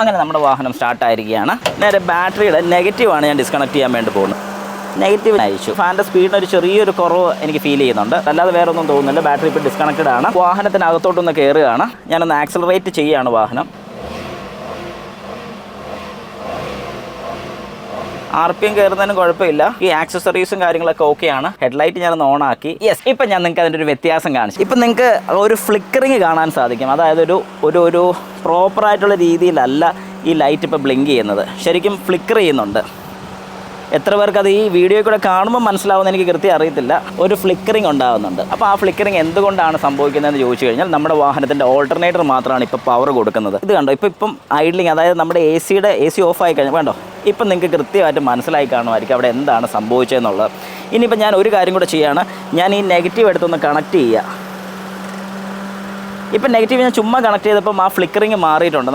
അങ്ങനെ നമ്മുടെ വാഹനം സ്റ്റാർട്ടായിരിക്കുകയാണ് നേരെ ബാറ്ററിയുടെ നെഗറ്റീവാണ് ഞാൻ ഡിസ്കണക്ട് ചെയ്യാൻ വേണ്ടി പോകുന്നത്. നെഗറ്റീവ് അയച്ചു ഫാന്റെ സ്പീഡിന് ഒരു ചെറിയൊരു കുറവ് എനിക്ക് ഫീൽ ചെയ്യുന്നുണ്ട്. അല്ലാതെ വേറെ ഒന്നും തോന്നുന്നില്ല. ബാറ്ററി ഇപ്പോൾ ഡിസ്കണക്റ്റഡ് ആണ്. വാഹനത്തിനകത്തോട്ടൊന്ന് കയറുകയാണ് ഞാനൊന്ന് ആക്സലറേറ്റ് ചെയ്യുകയാണ് വാഹനം. ആർ പി എം കയറുന്നതിനും കുഴപ്പമില്ല. ഈ ആക്സസറീസും കാര്യങ്ങളൊക്കെ ഓക്കെയാണ് ഹെഡ്ലൈറ്റ് ഞാനൊന്ന് ഓൺ ആക്കി. യെസ് ഇപ്പം ഞാൻ നിങ്ങൾക്ക് അതിന്റെ ഒരു വ്യത്യാസം കാണിച്ചു. ഇപ്പം നിങ്ങൾക്ക് ഒരു ഫ്ലിക്കറിങ് കാണാൻ സാധിക്കും. അതായത് ഒരു ഒരു ഒരു പ്രോപ്പറായിട്ടുള്ള രീതിയിലല്ല ഈ ലൈറ്റ് ഇപ്പോൾ ബ്ലിങ്ക് ചെയ്യുന്നത്. ശരിക്കും ഫ്ലിക്കർ ചെയ്യുന്നുണ്ട്. എത്ര പേർക്ക് അത് ഈ വീഡിയോ കൂടെ കാണുമ്പോൾ മനസ്സിലാവുമെന്ന് എനിക്ക് കൃത്യം അറിയത്തില്ല. ഒരു ഫ്ലിക്കറിങ് ഉണ്ടാകുന്നുണ്ട് അപ്പോൾ ആ ഫ്ലിക്കറിങ് എന്തുകൊണ്ടാണ് സംഭവിക്കുന്നതെന്ന് ചോദിച്ചു കഴിഞ്ഞാൽ നമ്മുടെ വാഹനത്തിന്റെ ഓൾട്ടർനേറ്റർ മാത്രമാണ് ഇപ്പോൾ പവർ കൊടുക്കുന്നത്. ഇത് കണ്ടോ? ഇപ്പോൾ ഇപ്പം ഐഡ്ലിങ് അതായത് നമ്മുടെ എ സിയുടെ എ സി ഓഫ് ആയി കഴിഞ്ഞാൽ വേണ്ടോ ഇപ്പം നിങ്ങൾക്ക് കൃത്യമായിട്ട് മനസ്സിലായി കാണുമായിരിക്കും അവിടെ എന്താണ് സംഭവിച്ചതെന്നുള്ളത്. ഇനിയിപ്പോൾ ഞാൻ ഒരു കാര്യം കൂടെ ചെയ്യുകയാണ് ഞാൻ ഈ നെഗറ്റീവ് എടുത്തൊന്ന് കണക്ട് ചെയ്യുക. ഇപ്പം നെഗറ്റീവ് ഞാൻ ചുമ്മാ കണക്ട് ചെയ്തപ്പം ആ ഫ്ലിക്കറിങ് മാറിയിട്ടുണ്ട്.